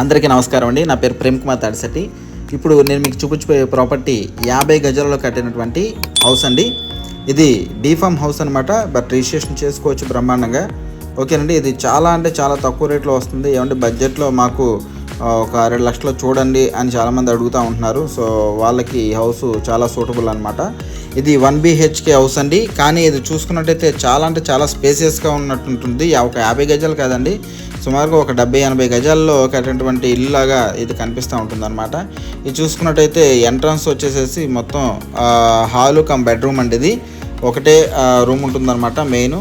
అందరికీ నమస్కారం అండి. నా పేరు ప్రేమ్ కుమార్ తాడిశెట్టి. ఇప్పుడు నేను మీకు చూపించిపోయే ప్రాపర్టీ యాభై గజాలలో కట్టినటువంటి హౌస్ అండి. ఇది డీఫామ్ హౌస్ అనమాట బట్ రిజిస్ట్రేషన్ చేసుకోవచ్చు బ్రహ్మాండంగా. ఓకేనండి. ఇది చాలా అంటే చాలా తక్కువ రేట్లో వస్తుంది. ఏమంటే బడ్జెట్లో మాకు ఒక రెండు లక్షలు చూడండి అని చాలామంది అడుగుతూ ఉంటున్నారు. సో వాళ్ళకి ఈ హౌస్ చాలా సూటబుల్ అనమాట ఇది వన్ బిహెచ్కే హౌస్ అండి. కానీ ఇది చూసుకున్నట్టయితే చాలా అంటే చాలా స్పేసియస్గా ఉన్నట్టుంటుంది. ఒక యాభై గజాలు కాదండి. సుమారుగా ఒక డెబ్బై ఎనభై గజాల్లో ఒకటటువంటి ఇల్లు లాగా ఇది కనిపిస్తూ ఉంటుంది అనమాట ఇది చూసుకున్నట్టయితే ఎంట్రన్స్ వచ్చేసేసి మొత్తం హాలు కమ్ బెడ్రూమ్ అండి ఇది. ఒకటే రూమ్ ఉంటుందన్నమాట మెయిన్.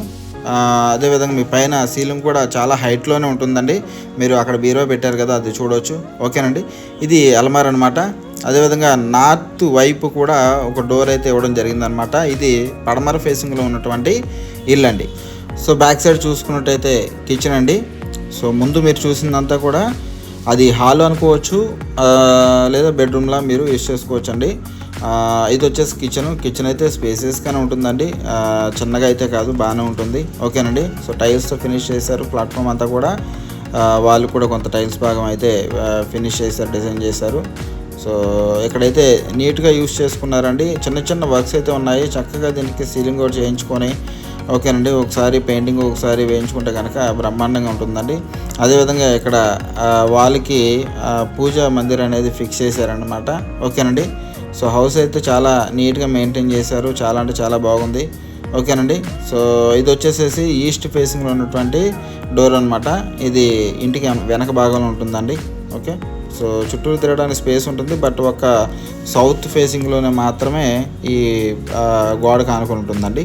అదేవిధంగా మీ పైన సీలింగ్ కూడా చాలా హైట్లోనే ఉంటుందండి. మీరు అక్కడ బీరో పెట్టారు కదా అది చూడవచ్చు ఓకేనండి? ఇది అలమార్ అనమాట అదేవిధంగా నార్త్ వైపు కూడా ఒక డోర్ అయితే ఇవ్వడం జరిగిందనమాట ఇది పడమర ఫేసింగ్లో ఉన్నటువంటి ఇల్లు అండి. సో బ్యాక్ సైడ్ చూసుకున్నట్టయితే కిచెన్ అండి. సో ముందు మీరు చూసిందంతా కూడా అది హాల్ అనుకోవచ్చు లేదా బెడ్రూమ్లా మీరు యూస్ చేసుకోవచ్చు అండి ఇది వచ్చేసి కిచెన్ కిచెన్ అయితే స్పేసెస్గానే ఉంటుందండి. చిన్నగా అయితే కాదు బాగానే ఉంటుంది. ఓకేనండి? సో టైల్స్తో ఫినిష్ చేశారు ప్లాట్ఫామ్ అంతా కూడా. వాళ్ళు కూడా కొంత టైల్స్ భాగం అయితే ఫినిష్ చేశారు డిజైన్ చేశారు. సో ఇక్కడైతే నీట్గా యూస్ చేసుకున్నారండి. చిన్న చిన్న వర్క్స్ అయితే ఉన్నాయి. చక్కగా దీనికి సీలింగ్ కూడా చేయించుకొని ఓకేనండి? ఒకసారి పెయింటింగ్ ఒకసారి వేయించుకుంటే కనుక బ్రహ్మాండంగా ఉంటుందండి. అదేవిధంగా ఇక్కడ వాళ్ళకి పూజా మందిర్ అనేది ఫిక్స్ చేశారనమాట ఓకేనండి? సో హౌస్ అయితే చాలా నీట్గా మెయింటైన్ చేశారు. చాలా అంటే చాలా బాగుంది. ఓకేనండి. సో ఇది వచ్చేసేసి ఈస్ట్ ఫేసింగ్లో ఉన్నటువంటి డోర్ అనమాట ఇది ఇంటికి వెనక భాగంలో ఉంటుందండి. ఓకే. సో చుట్టూరు తిరగడానికి స్పేస్ ఉంటుంది. బట్ ఒక సౌత్ ఫేసింగ్లోనే మాత్రమే ఈ గోడ కానుకొని ఉంటుందండి.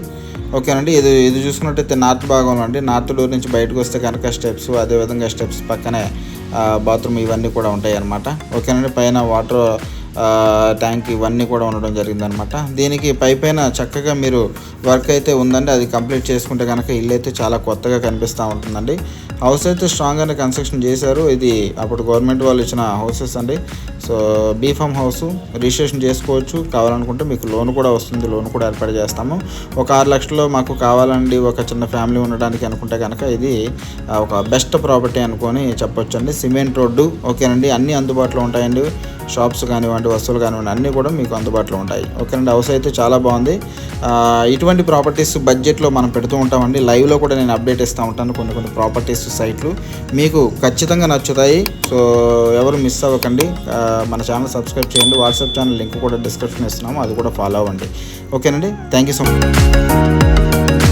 ఓకేనండి. ఇది ఇది చూసుకున్నట్టయితే నార్త్ భాగంలో అండి. నార్త్ డోర్ నుంచి బయటకు వస్తే కనుక స్టెప్స్ అదేవిధంగా స్టెప్స్ పక్కనే బాత్రూమ్ ఇవన్నీ కూడా ఉంటాయి అన్నమాట ఓకేనండి. పైన వాటర్ ట్యాంక్ ఇవన్నీ కూడా ఉండడం జరిగిందనమాట దీనికి పైపైన చక్కగా మీరు వర్క్ అయితే ఉందండి. అది కంప్లీట్ చేసుకుంటే కనుక ఇల్లు అయితే చాలా కొత్తగా కనిపిస్తూ ఉంటుందండి. హౌస్ అయితే స్ట్రాంగ్గానే కన్స్ట్రక్షన్ చేశారు. ఇది అప్పుడు గవర్నమెంట్ వాళ్ళు ఇచ్చిన హౌసెస్ అండి. సో బీఫామ్ హౌస్ రిజిస్ట్రేషన్ చేసుకోవచ్చు. కావాలనుకుంటే మీకు లోన్ కూడా వస్తుంది. లోన్ కూడా ఏర్పాటు చేస్తాము. ఒక ఆరు లక్షల్లో మాకు కావాలండి. ఒక చిన్న ఫ్యామిలీ ఉండడానికి అనుకుంటే కనుక ఇది ఒక బెస్ట్ ప్రాపర్టీ అనుకొని చెప్పొచ్చండి. సిమెంట్ రోడ్డు ఓకేనండి? అన్నీ అందుబాటులో ఉంటాయండి. షాప్స్ కానివ్వండి వస్తువులు కానివ్వండి అన్నీ కూడా మీకు అందుబాటులో ఉంటాయి. ఓకేనండి హౌస్ అయితే చాలా బాగుంది. ఇటువంటి ప్రాపర్టీస్ బడ్జెట్లో మనం పెడుతూ ఉంటామండి. లైవ్లో కూడా నేను అప్డేట్ ఇస్తూ ఉంటాను కొన్ని కొన్ని ప్రాపర్టీస్ సైట్లు. మీకు ఖచ్చితంగా నచ్చుతాయి. సో ఎవరు మిస్ అవ్వకండి. మన ఛానల్ సబ్స్క్రైబ్ చేయండి. వాట్సాప్ ఛానల్ లింక్ కూడా డిస్క్రిప్షన్ ఇస్తున్నాము. అది కూడా ఫాలో అవ్వండి. ఓకేనండి? Thank you so much.